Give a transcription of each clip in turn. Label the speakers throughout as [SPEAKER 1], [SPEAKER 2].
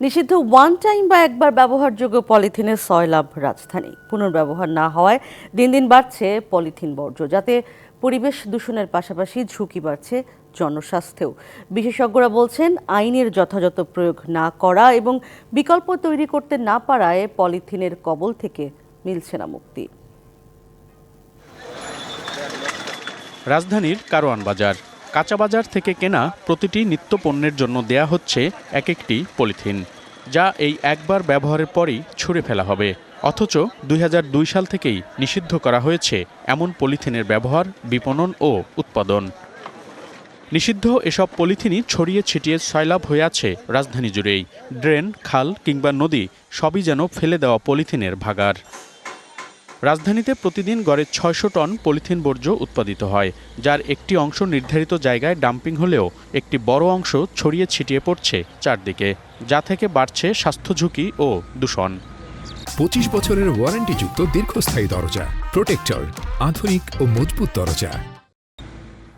[SPEAKER 1] নিষিদ্ধ one time বা একবার ব্যবহারযোগ্য পলিথিনের সয়লাভ রাজধানী। পুনর্ব্যবহার না হওয়ায় দিন দিন বাড়ছে পলিথিন বর্জ্য, যাতে পরিবেশ দূষণের পাশাপাশি ঝুঁকি বাড়ছে জনস্বাস্থ্যেও। বিশেষজ্ঞরা বলছেন, আইনের যথাযথ প্রয়োগ না করা এবং বিকল্প তৈরি করতে না পারায় পলিথিনের কবল থেকে মিলছে না মুক্তি।
[SPEAKER 2] রাজধানীর কারওয়ান বাজার। কাঁচা বাজার থেকে কেনা প্রতিটি নিত্য পণ্যের জন্য দেয়া হচ্ছে এক একটি পলিথিন, যা এই একবার ব্যবহারের পরই ছুঁড়ে ফেলা হবে। অথচ দুই হাজার দুই সাল থেকেই নিষিদ্ধ করা হয়েছে এমন পলিথিনের ব্যবহার, বিপণন ও উৎপাদন। নিষিদ্ধ এসব পলিথিনই ছড়িয়ে ছিটিয়ে সয়লাভ হয়ে আছে রাজধানী জুড়েই। ড্রেন, খাল কিংবা নদী সবই যেন ফেলে দেওয়া পলিথিনের ভাগার। রাজধানীতে প্রতিদিন গড়ে ছয়শো টন পলিথিন বর্জ্য উৎপাদিত হয় যার একটি অংশ নির্ধারিত জায়গায় ডাম্পিং হলেও একটি বড় অংশ ছড়িয়ে ছিটিয়ে পড়ছে চারদিকে যা থেকে বাড়ছে স্বাস্থ্য ঝুঁকি ও দূষণ।
[SPEAKER 3] পঁচিশ বছরের ওয়ারেন্টিযুক্ত দীর্ঘস্থায়ী দরজা প্রোটেক্টর আধুনিক ও মজবুত দরজা।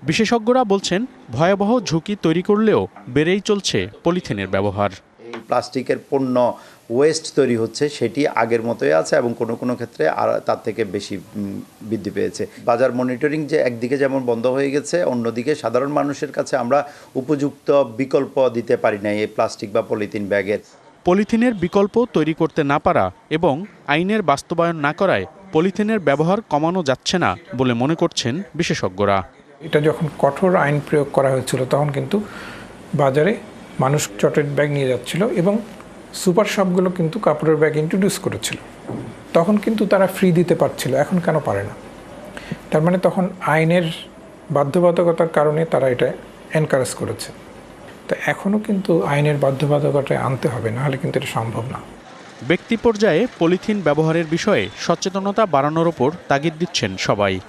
[SPEAKER 2] বিশেষজ্ঞরা বলছেন ভয়াবহ ঝুঁকি তৈরি করলেও বেড়েই চলছে পলিথিনের ব্যবহার।
[SPEAKER 4] প্লাস্টিকের পণ্য ওয়েস্ট তৈরি হচ্ছে সেটি আগের মতোই আছে এবং কোনো কোনো ক্ষেত্রে আর তার থেকে বেশি বৃদ্ধি পেয়েছে। বাজার মনিটরিং যে একদিকে যেমন বন্ধ হয়ে গেছে অন্যদিকে সাধারণ মানুষের কাছে আমরা উপযুক্ত বিকল্প দিতে পারি না এই প্লাস্টিক বা পলিথিন ব্যাগের।
[SPEAKER 2] পলিথিনের বিকল্প তৈরি করতে না পারা এবং আইনের বাস্তবায়ন না করায় পলিথিনের ব্যবহার কমানো যাচ্ছে না বলে মনে করছেন বিশেষজ্ঞরা।
[SPEAKER 5] এটা যখন কঠোর আইন প্রয়োগ করা হয়েছিল তখন কিন্তু বাজারে মানুষ চটের ব্যাগ নিয়ে যাচ্ছিল এবং সুপার শপগুলো কিন্তু কাপড়ের ব্যাগ ইন্ট্রোডিউস করেছিল। তখন কিন্তু তারা ফ্রি দিতে পারছিল, এখন কেন পারে না? তার মানে তখন আইনের বাধ্যবাধকতার কারণে তারা এটা এনকারেজ করেছে। তো এখনও কিন্তু আইনের বাধ্যবাধকতা আনতে হবে, নাহলে কিন্তু এটা সম্ভব না।
[SPEAKER 2] ব্যক্তি পর্যায়ে পলিথিন ব্যবহারের বিষয়ে সচেতনতা বাড়ানোর ওপর তাগিদ দিচ্ছেন সবাই।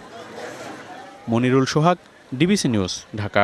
[SPEAKER 2] Monirul Sohag DBC news Dhaka.